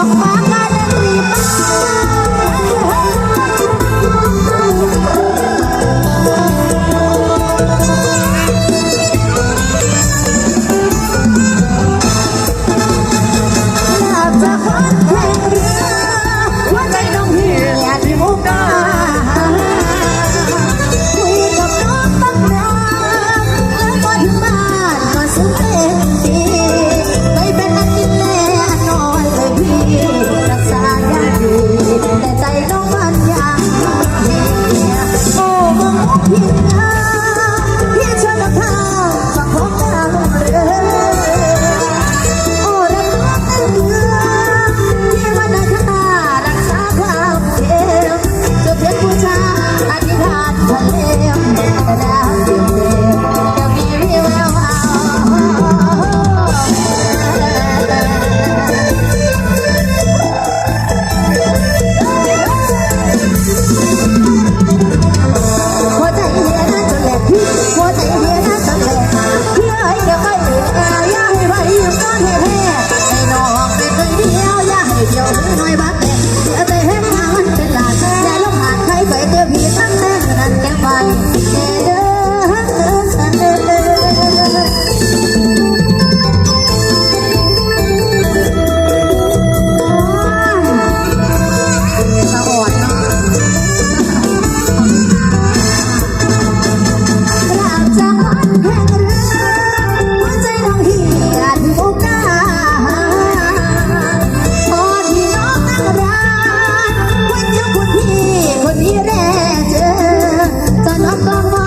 อก รักษาาติอยู่แต่ใจน้อง my back. Bye.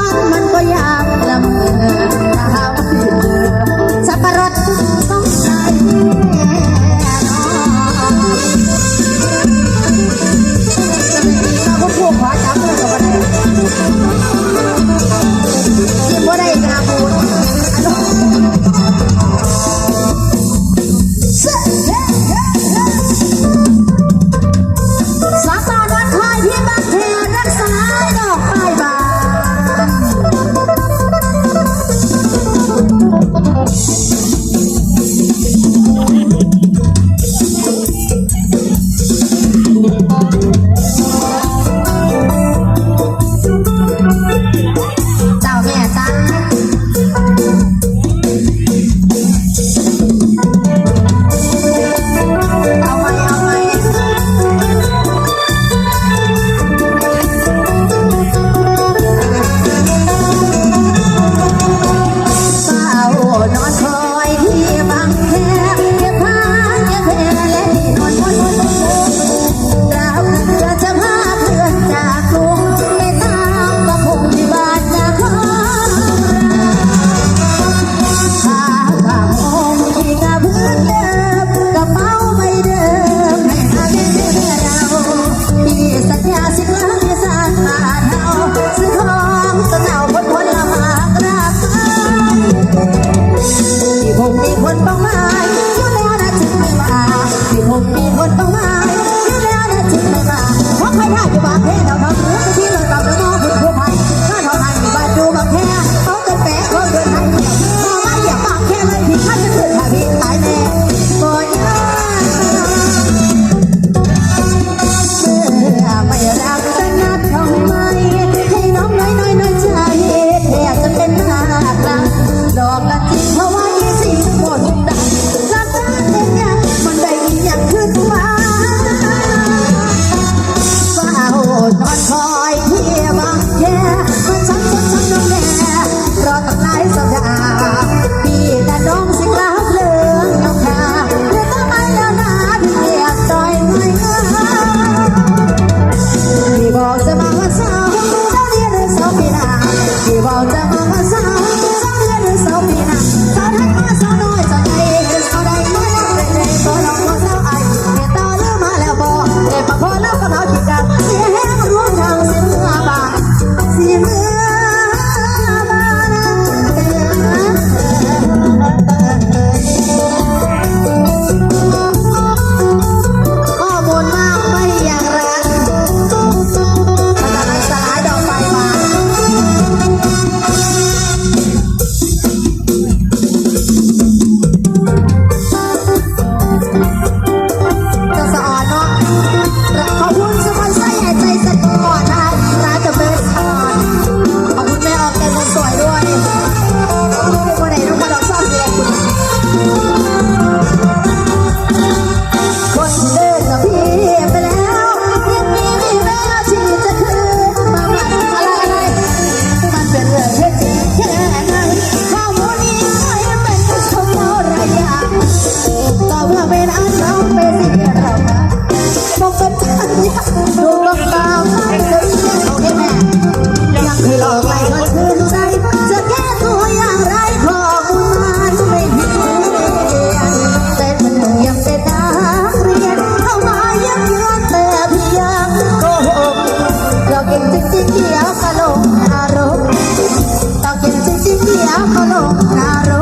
color.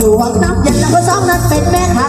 หลวงน้ำเยันแล้วก็ซ้องนั้นเป็นแม่ค้า